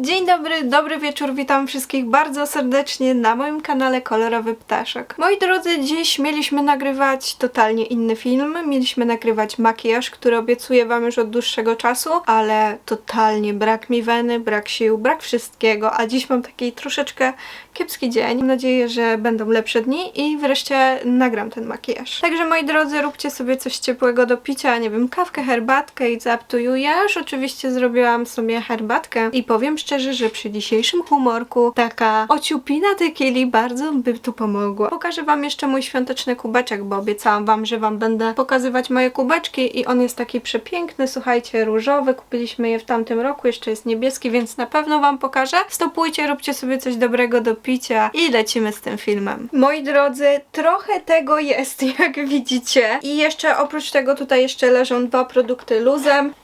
Dzień dobry, dobry wieczór, witam wszystkich bardzo serdecznie na moim kanale Kolorowy Ptaszek. Moi drodzy, dziś mieliśmy nagrywać totalnie inny film, mieliśmy nagrywać makijaż, który obiecuję wam już od dłuższego czasu, ale totalnie brak mi weny, brak sił, brak wszystkiego, a dziś mam taki troszeczkę kiepski dzień. Mam nadzieję, że będą lepsze dni i wreszcie nagram ten makijaż. Także moi drodzy, róbcie sobie coś ciepłego do picia, nie wiem, kawkę, herbatkę i już oczywiście zrobiłam sobie herbatkę i powiem szczerze, że przy dzisiejszym humorku taka ociupina tequili bardzo by tu pomogła. Pokażę wam jeszcze mój świąteczny kubeczek, bo obiecałam wam, że wam będę pokazywać moje kubeczki i on jest taki przepiękny, słuchajcie, różowy. Kupiliśmy je w tamtym roku, jeszcze jest niebieski, więc na pewno wam pokażę. Stopujcie, róbcie sobie coś dobrego do picia i lecimy z tym filmem. Moi drodzy, trochę tego jest, jak widzicie. I jeszcze oprócz tego tutaj jeszcze leżą dwa produkty luzem.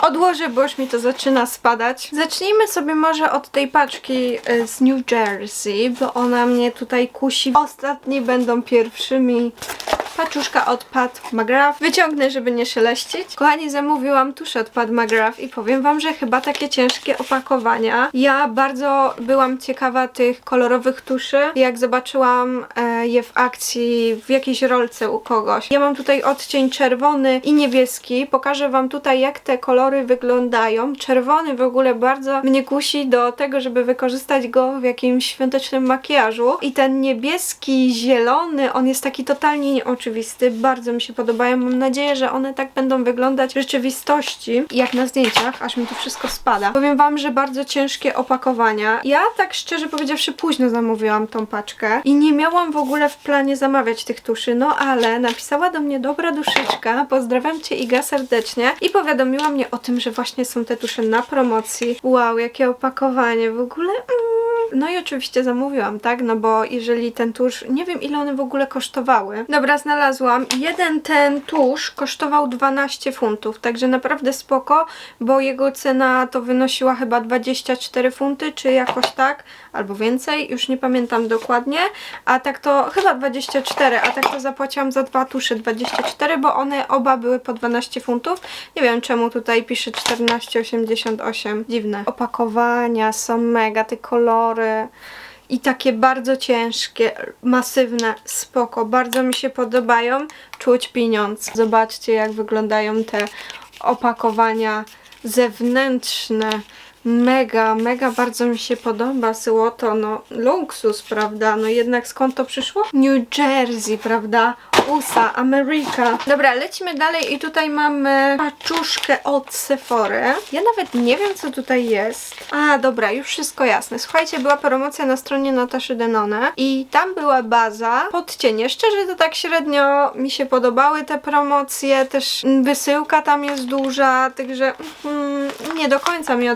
Odłożę, bo już mi to zaczyna spadać. Zacznijmy sobie może od tej paczki e, z New Jersey, bo ona mnie tutaj kusi. Ostatni będą pierwszymi. Paczuszka od Pat McGrath. Wyciągnę, żeby nie szeleścić. Kochani, zamówiłam tusz od Pat McGrath i powiem wam, że chyba takie ciężkie opakowania. Ja bardzo byłam ciekawa tych kolorowych tuszy. Jak zobaczyłam e, je w akcji w jakiejś rolce u kogoś. Ja mam tutaj odcień czerwony i niebieski. Pokażę wam tutaj, jak te kolory wyglądają. Czerwony w ogóle bardzo mnie kusi do tego, żeby wykorzystać go w jakimś świątecznym makijażu. I ten niebieski, zielony, on jest taki totalnie nieoczywisty. Bardzo mi się podobają. Mam nadzieję, że one tak będą wyglądać w rzeczywistości, jak na zdjęciach, aż mi to wszystko spada. Powiem wam, że bardzo ciężkie opakowania. Ja tak szczerze powiedziawszy późno zamówiłam tą paczkę i nie miałam w ogóle w planie zamawiać tych tuszy, no ale napisała do mnie dobra duszyczka, pozdrawiam cię Iga serdecznie i powiadomiła mnie o tym, że właśnie są te tusze na promocji. Wow, jakie opakowanie w ogóle. Mm. No i oczywiście zamówiłam, tak? No bo jeżeli ten tusz, nie wiem ile one w ogóle kosztowały. Dobra, znalazłam. Jeden ten tusz kosztował 12 funtów, także naprawdę spoko, bo jego cena to wynosiła chyba 24 funty, czy jakoś tak, albo więcej, już nie pamiętam dokładnie. A tak to chyba 24, a tak to zapłaciłam za dwa tusze 24, bo one oba były po 12 funtów. Nie wiem czemu tutaj pisze 14,88. Dziwne. Opakowania są mega, te kolory i takie bardzo ciężkie, masywne, spoko, bardzo mi się podobają, czuć pieniądz. Zobaczcie jak wyglądają te opakowania zewnętrzne, mega, mega bardzo mi się podoba złoto, no luksus, prawda, no jednak skąd to przyszło? New Jersey, prawda, USA, Ameryka. Dobra, lecimy dalej i tutaj mamy paczuszkę od Sephory. Ja nawet nie wiem, co tutaj jest. A, dobra, już wszystko jasne. Słuchajcie, była promocja na stronie Nataszy Denone i tam była baza podcienie. Szczerze to tak średnio mi się podobały te promocje, też wysyłka tam jest duża, także mm, nie do końca mi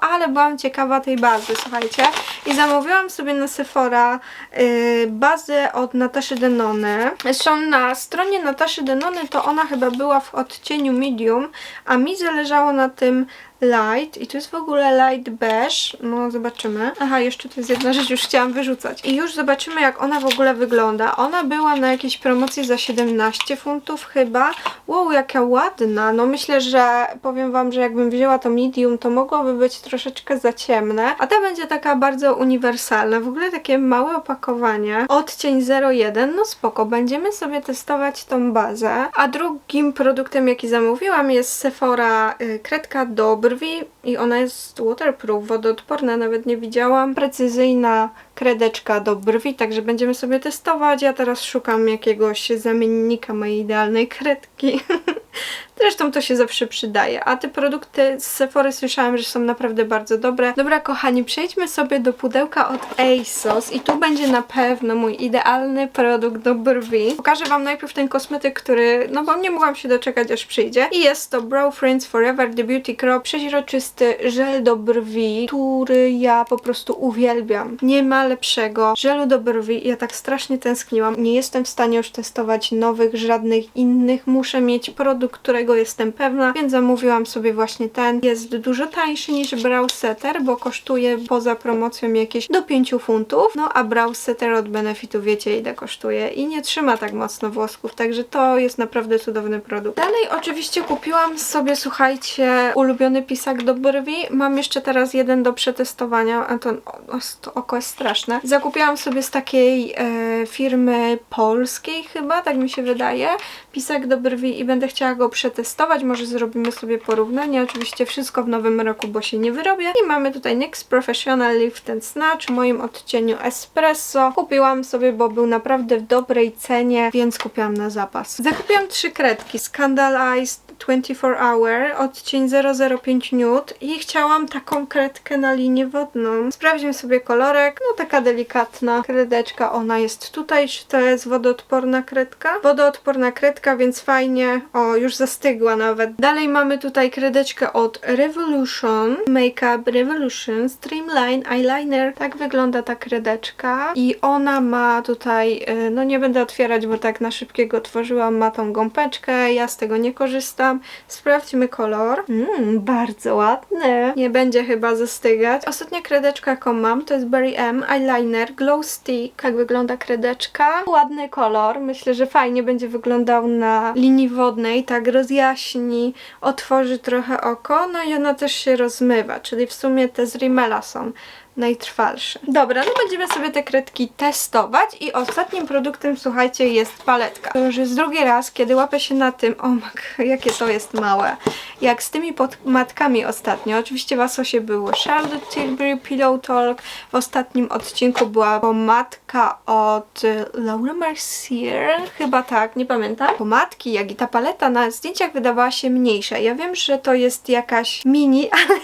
ale byłam ciekawa tej bazy, słuchajcie. I zamówiłam sobie na Sephora y, bazę od Nataszy Denone. Zresztą na stronie Nataszy Denone to ona chyba była w odcieniu medium, a mi zależało na tym light i to jest w ogóle light beige. No zobaczymy. Aha, jeszcze to jest jedna rzecz, już chciałam wyrzucać. I już zobaczymy jak ona w ogóle wygląda. Ona była na jakiejś promocji za 17 funtów chyba. Wow, jaka ładna. No myślę, że powiem wam, że jakbym wzięła to medium, to mogłoby być troszeczkę za ciemne. A ta będzie taka bardzo uniwersalna. W ogóle takie małe opakowanie. Odcień 01. No spoko. Będziemy sobie testować tą bazę. A drugim produktem, jaki zamówiłam jest Sephora y, kredka do brwi i ona jest waterproof, wodoodporna, nawet nie widziałam. Precyzyjna kredeczka do brwi, także będziemy sobie testować. Ja teraz szukam jakiegoś zamiennika mojej idealnej kredki. Zresztą to się zawsze przydaje. A te produkty z Sephory słyszałam, że są naprawdę bardzo dobre. Dobra, kochani, przejdźmy sobie do pudełka od ASOS i tu będzie na pewno mój idealny produkt do brwi. Pokażę Wam najpierw ten kosmetyk, który, no bo nie mogłam się doczekać, aż przyjdzie. I jest to Brow Friends Forever The Beauty Crop przeźroczysty żel do brwi, który ja po prostu uwielbiam. Nie ma lepszego żelu do brwi. Ja tak strasznie tęskniłam. Nie jestem w stanie już testować nowych, żadnych innych. Muszę mieć produkt którego jestem pewna, więc zamówiłam sobie właśnie ten. Jest dużo tańszy niż Brow Setter, bo kosztuje poza promocją jakieś do 5 funtów, no a Brow Setter od Benefitu wiecie ile kosztuje i nie trzyma tak mocno włosków, także to jest naprawdę cudowny produkt. Dalej oczywiście kupiłam sobie, słuchajcie, ulubiony pisak do brwi. Mam jeszcze teraz jeden do przetestowania, a to, o, to oko jest straszne. Zakupiłam sobie z takiej e, firmy polskiej chyba, tak mi się wydaje, pisak do brwi i będę chciała go przetestować. Może zrobimy sobie porównanie. Oczywiście wszystko w nowym roku, bo się nie wyrobię. I mamy tutaj NYX Professional Lift and Snatch w moim odcieniu Espresso. Kupiłam sobie, bo był naprawdę w dobrej cenie, więc kupiłam na zapas. Zakupiłam trzy kredki. Scandalized 24 Hour, odcień 005 nude i chciałam taką kredkę na linię wodną. Sprawdźmy sobie kolorek. No taka delikatna kredeczka. Ona jest tutaj. Czy to jest wodoodporna kredka? Wodoodporna kredka, więc fajnie. O, już zastygła nawet. Dalej mamy tutaj kredeczkę od Revolution. Makeup Revolution Streamline Eyeliner. Tak wygląda ta kredeczka. I ona ma tutaj, y, no nie będę otwierać, bo tak na szybkiego otworzyłam. Ma tą gąbeczkę. Ja z tego nie korzystam. Sprawdźmy kolor. Mmm, bardzo ładny. Nie będzie chyba zastygać. Ostatnia kredeczka, jaką mam, to jest Berry M Eyeliner Glow Stick. Tak wygląda kredeczka. Ładny kolor. Myślę, że fajnie będzie wyglądał na linii wodnej. Tak rozjaśni, otworzy trochę oko. No i ona też się rozmywa, czyli w sumie te z Rimmela są najtrwalsze. Dobra, no będziemy sobie te kredki testować i ostatnim produktem, słuchajcie, jest paletka. To już jest drugi raz, kiedy łapę się na tym, o mak, jakie to jest małe. Jak z tymi podmatkami ostatnio, oczywiście w Asosie było Charlotte Tilbury Pillow Talk, w ostatnim odcinku była pomadka od y, Laura Mercier, chyba tak, nie pamiętam. Pomadki, jak i ta paleta na zdjęciach wydawała się mniejsza. Ja wiem, że to jest jakaś mini, ale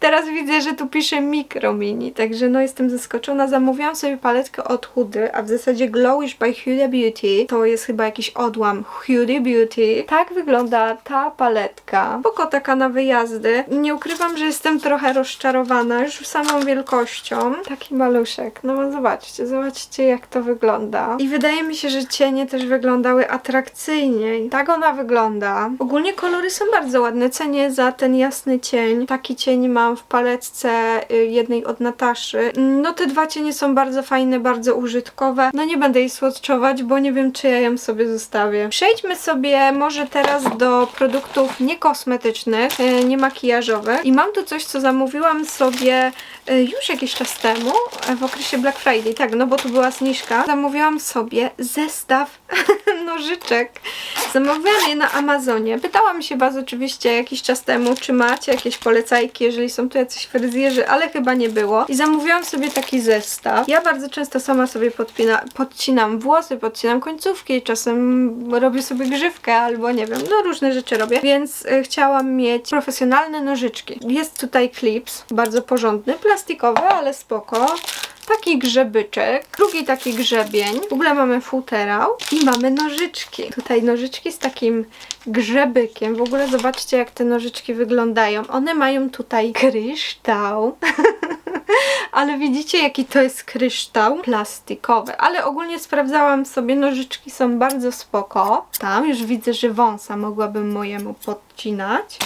teraz widzę, że tu pisze mikro mini, także no jestem zaskoczona. Zamówiłam sobie paletkę od Hudy, a w zasadzie Glowish by Huda Beauty. To jest chyba jakiś odłam Huda Beauty. Tak wygląda ta paletka. Spoko taka na wyjazdy. Nie ukrywam, że jestem trochę rozczarowana już samą wielkością. Taki maluszek. No zobaczcie, zobaczcie jak to wygląda. I wydaje mi się, że cienie też wyglądały atrakcyjnie. Tak ona wygląda. Ogólnie kolory są bardzo ładne. Cenię za ten jasny cień. Taki cień mam w paletce y, jednej od Nataszy. No te dwa cienie są bardzo fajne, bardzo użytkowe. No nie będę jej słodczować, bo nie wiem, czy ja ją sobie zostawię. Przejdźmy sobie może teraz do produktów niekosmetycznych, y, nie makijażowych. I mam tu coś, co zamówiłam sobie y, już jakiś czas temu, y, w okresie Black Friday, tak, no bo tu była zniżka. Zamówiłam sobie zestaw nożyczek. Zamówiłam je na Amazonie. Pytałam się Was oczywiście jakiś czas temu, czy macie jakieś polecajki, jeżeli są tu jacyś fryzjerzy, ale chyba nie było. I zamówiłam sobie taki zestaw. Ja bardzo często sama sobie podpina, podcinam włosy, podcinam końcówki, czasem robię sobie grzywkę albo nie wiem, no różne rzeczy robię. Więc y, chciałam mieć profesjonalne nożyczki. Jest tutaj klips, bardzo porządny, plastikowy, ale spoko taki grzebyczek, drugi taki grzebień. W ogóle mamy futerał i mamy nożyczki. Tutaj nożyczki z takim grzebykiem. W ogóle zobaczcie, jak te nożyczki wyglądają. One mają tutaj kryształ. Ale widzicie, jaki to jest kryształ plastikowy. Ale ogólnie sprawdzałam sobie, nożyczki są bardzo spoko. Tam już widzę, że wąsa mogłabym mojemu podcinać.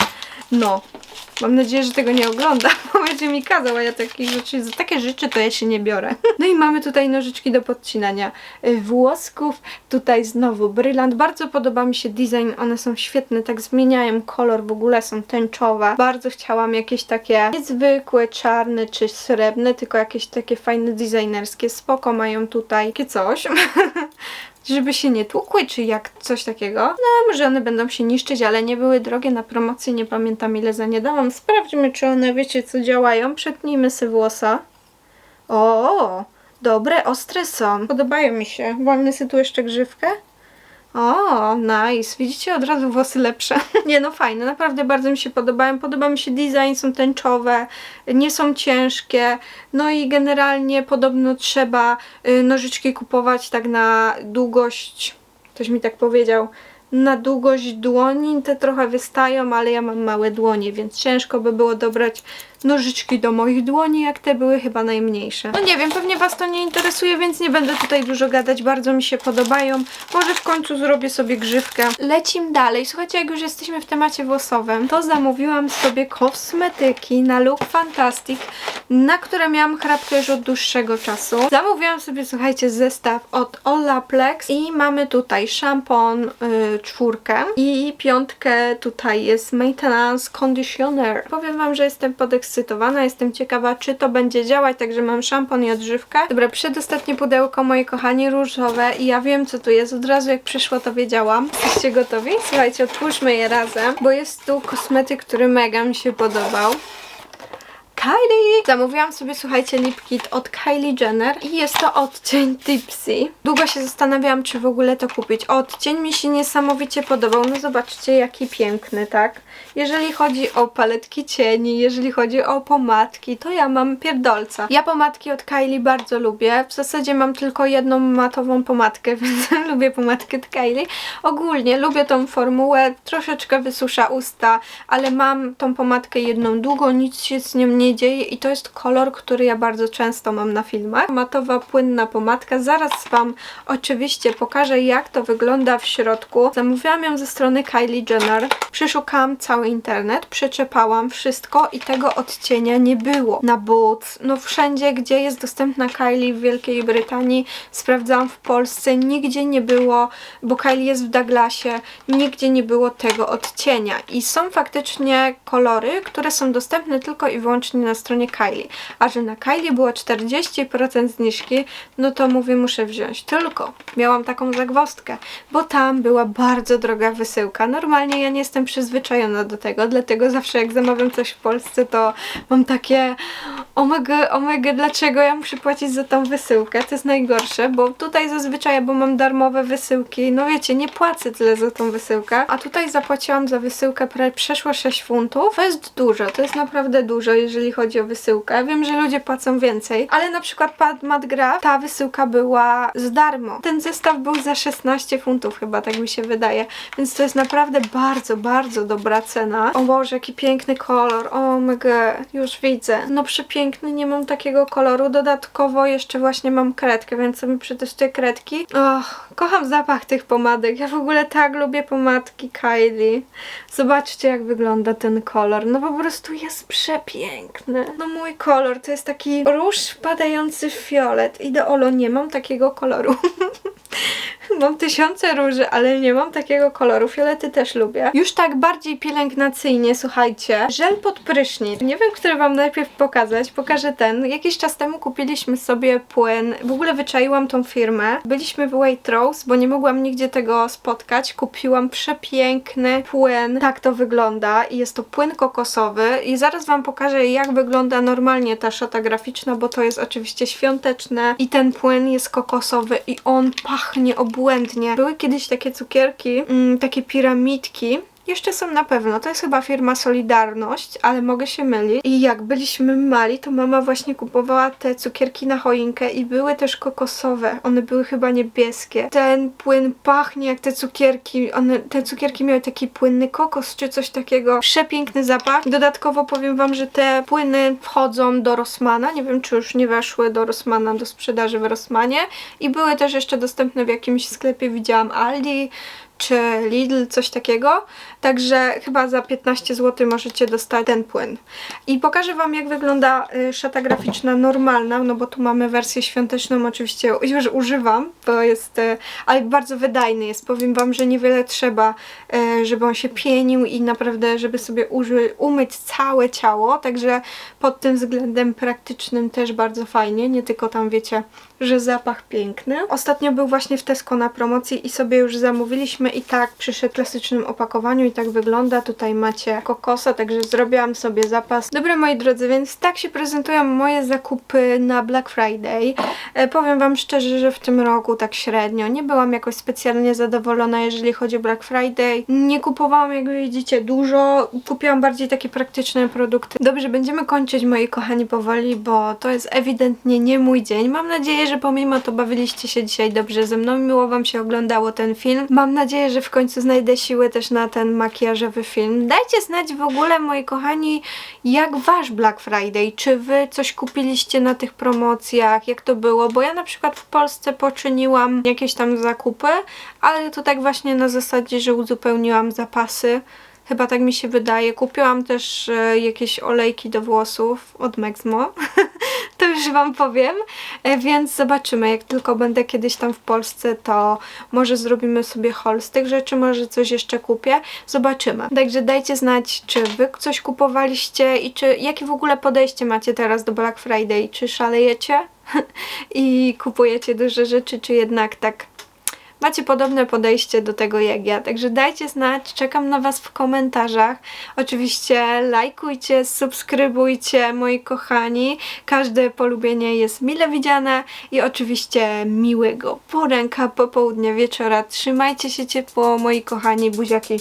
No, mam nadzieję, że tego nie ogląda, bo będzie mi kazał, a ja takich rzeczy, za takie rzeczy to ja się nie biorę. No i mamy tutaj nożyczki do podcinania y, włosków. Tutaj znowu brylant. Bardzo podoba mi się design, one są świetne, tak zmieniają kolor, w ogóle są tęczowe. Bardzo chciałam jakieś takie niezwykłe, czarne czy srebrne, tylko jakieś takie fajne designerskie. Spoko mają tutaj takie coś. żeby się nie tłukły, czy jak coś takiego. No, może one będą się niszczyć, ale nie były drogie na promocji, nie pamiętam ile za nie dałam. Sprawdźmy, czy one, wiecie, co działają. Przetnijmy sobie włosa. O, dobre, ostre są. Podobają mi się. Wolny sobie tu jeszcze grzywkę. O, nice. Widzicie, od razu włosy lepsze. nie, no fajne, naprawdę bardzo mi się podobają. Podoba mi się design, są tęczowe, nie są ciężkie. No i generalnie podobno trzeba y, nożyczki kupować tak na długość, ktoś mi tak powiedział, na długość dłoni, te trochę wystają, ale ja mam małe dłonie, więc ciężko by było dobrać nożyczki do moich dłoni, jak te były chyba najmniejsze. No nie wiem, pewnie Was to nie interesuje, więc nie będę tutaj dużo gadać, bardzo mi się podobają. Może w końcu zrobię sobie grzywkę. Lecim dalej. Słuchajcie, jak już jesteśmy w temacie włosowym, to zamówiłam sobie kosmetyki na Look Fantastic, na które miałam chrapkę już od dłuższego czasu. Zamówiłam sobie, słuchajcie, zestaw od Olaplex i mamy tutaj szampon y, czwórkę i piątkę tutaj jest Maintenance Conditioner. Powiem Wam, że jestem podekscytowana, jestem ciekawa, czy to będzie działać, także mam szampon i odżywkę. Dobra, przedostatnie pudełko, moi kochani, różowe i ja wiem, co tu jest. Od razu jak przyszło, to wiedziałam. Jesteście gotowi? Słuchajcie, otwórzmy je razem, bo jest tu kosmetyk, który mega mi się podobał. Kylie! Zamówiłam sobie, słuchajcie, lip kit od Kylie Jenner i jest to odcień Tipsy. Długo się zastanawiałam, czy w ogóle to kupić. Odcień mi się niesamowicie podobał. No zobaczcie, jaki piękny, tak? Jeżeli chodzi o paletki cieni, jeżeli chodzi o pomadki, to ja mam pierdolca. Ja pomadki od Kylie bardzo lubię. W zasadzie mam tylko jedną matową pomadkę, więc lubię pomadkę od Kylie. Ogólnie lubię tą formułę, troszeczkę wysusza usta, ale mam tą pomadkę jedną długo, nic się z nią nie dzieje i to jest kolor, który ja bardzo często mam na filmach. Matowa, płynna pomadka. Zaraz Wam oczywiście pokażę, jak to wygląda w środku. Zamówiłam ją ze strony Kylie Jenner. Przeszukałam cały internet, przeczepałam wszystko i tego odcienia nie było. Na Boots, no wszędzie, gdzie jest dostępna Kylie w Wielkiej Brytanii, sprawdzałam w Polsce, nigdzie nie było, bo Kylie jest w Douglasie, nigdzie nie było tego odcienia. I są faktycznie kolory, które są dostępne tylko i wyłącznie na stronie Kylie. A że na Kylie było 40% zniżki, no to mówię, muszę wziąć. Tylko miałam taką zagwozdkę, bo tam była bardzo droga wysyłka. Normalnie ja nie jestem przyzwyczajona do tego, dlatego zawsze jak zamawiam coś w Polsce, to mam takie omega, omega, dlaczego ja muszę płacić za tą wysyłkę? To jest najgorsze, bo tutaj zazwyczaj, bo mam darmowe wysyłki, no wiecie, nie płacę tyle za tą wysyłkę, a tutaj zapłaciłam za wysyłkę przeszło 6 funtów. To jest dużo, to jest naprawdę dużo, jeżeli chodzi o wysyłkę. Wiem, że ludzie płacą więcej, ale na przykład Pat Madgraf, ta wysyłka była za darmo. Ten zestaw był za 16 funtów chyba, tak mi się wydaje, więc to jest naprawdę bardzo, bardzo dobra cena. O Boże, jaki piękny kolor, o mega, już widzę. No przepiękny, nie mam takiego koloru, dodatkowo jeszcze właśnie mam kredkę, więc sobie przetestuję kredki. Och, kocham zapach tych pomadek, ja w ogóle tak lubię pomadki Kylie. Zobaczcie jak wygląda ten kolor, no po prostu jest przepiękny. No mój kolor to jest taki róż wpadający w fiolet. Ideolo, nie mam takiego koloru. Mam tysiące róży, ale nie mam takiego koloru. Fiolety też lubię. Już tak bardziej pielęgnacyjnie, słuchajcie. Żel pod prysznic. Nie wiem, który wam najpierw pokazać. Pokażę ten. Jakiś czas temu kupiliśmy sobie płyn. W ogóle wyczaiłam tą firmę. Byliśmy w Waitrose, bo nie mogłam nigdzie tego spotkać. Kupiłam przepiękny płyn. Tak to wygląda. I jest to płyn kokosowy. I zaraz wam pokażę, jak wygląda normalnie ta szata graficzna, bo to jest oczywiście świąteczne. I ten płyn jest kokosowy i on pachnie obłędnie. Były kiedyś takie cukierki, mm, takie piramidki. Jeszcze są na pewno. To jest chyba firma Solidarność, ale mogę się mylić. I jak byliśmy mali, to mama właśnie kupowała te cukierki na choinkę i były też kokosowe. One były chyba niebieskie. Ten płyn pachnie jak te cukierki. One, te cukierki miały taki płynny kokos czy coś takiego. Przepiękny zapach. Dodatkowo powiem wam, że te płyny wchodzą do Rossmana. Nie wiem, czy już nie weszły do Rossmana, do sprzedaży w Rossmanie. I były też jeszcze dostępne w jakimś sklepie. Widziałam Aldi czy Lidl, coś takiego. Także chyba za 15 zł możecie dostać ten płyn. I pokażę Wam, jak wygląda y, szata graficzna normalna, no bo tu mamy wersję świąteczną, oczywiście już używam, bo jest, y, ale bardzo wydajny jest. Powiem Wam, że niewiele trzeba, y, żeby on się pienił i naprawdę, żeby sobie uży, umyć całe ciało, także pod tym względem praktycznym też bardzo fajnie, nie tylko tam wiecie, że zapach piękny. Ostatnio był właśnie w Tesco na promocji i sobie już zamówiliśmy i tak przyszedł w klasycznym opakowaniu i tak wygląda. Tutaj macie kokosa, także zrobiłam sobie zapas. Dobra moi drodzy, więc tak się prezentują moje zakupy na Black Friday. E, powiem wam szczerze, że w tym roku tak średnio. Nie byłam jakoś specjalnie zadowolona, jeżeli chodzi o Black Friday. Nie kupowałam, jak widzicie, dużo. Kupiłam bardziej takie praktyczne produkty. Dobrze, będziemy kończyć moi kochani powoli, bo to jest ewidentnie nie mój dzień. Mam nadzieję, że pomimo to bawiliście się dzisiaj dobrze ze mną, miło wam się oglądało ten film. Mam nadzieję, nadzieję, że w końcu znajdę siłę też na ten makijażowy film. Dajcie znać w ogóle, moi kochani, jak wasz Black Friday. Czy wy coś kupiliście na tych promocjach? Jak to było? Bo ja na przykład w Polsce poczyniłam jakieś tam zakupy, ale to tak właśnie na zasadzie, że uzupełniłam zapasy. Chyba tak mi się wydaje. Kupiłam też e, jakieś olejki do włosów od Mexmo. to już Wam powiem. E, więc zobaczymy. Jak tylko będę kiedyś tam w Polsce, to może zrobimy sobie haul z tych rzeczy, może coś jeszcze kupię. Zobaczymy. Także dajcie znać, czy Wy coś kupowaliście i czy jakie w ogóle podejście macie teraz do Black Friday. Czy szalejecie i kupujecie duże rzeczy, czy jednak tak macie podobne podejście do tego jak ja. Także dajcie znać, czekam na Was w komentarzach. Oczywiście lajkujcie, subskrybujcie, moi kochani. Każde polubienie jest mile widziane i oczywiście miłego poranka, popołudnia, wieczora. Trzymajcie się ciepło, moi kochani buziaki.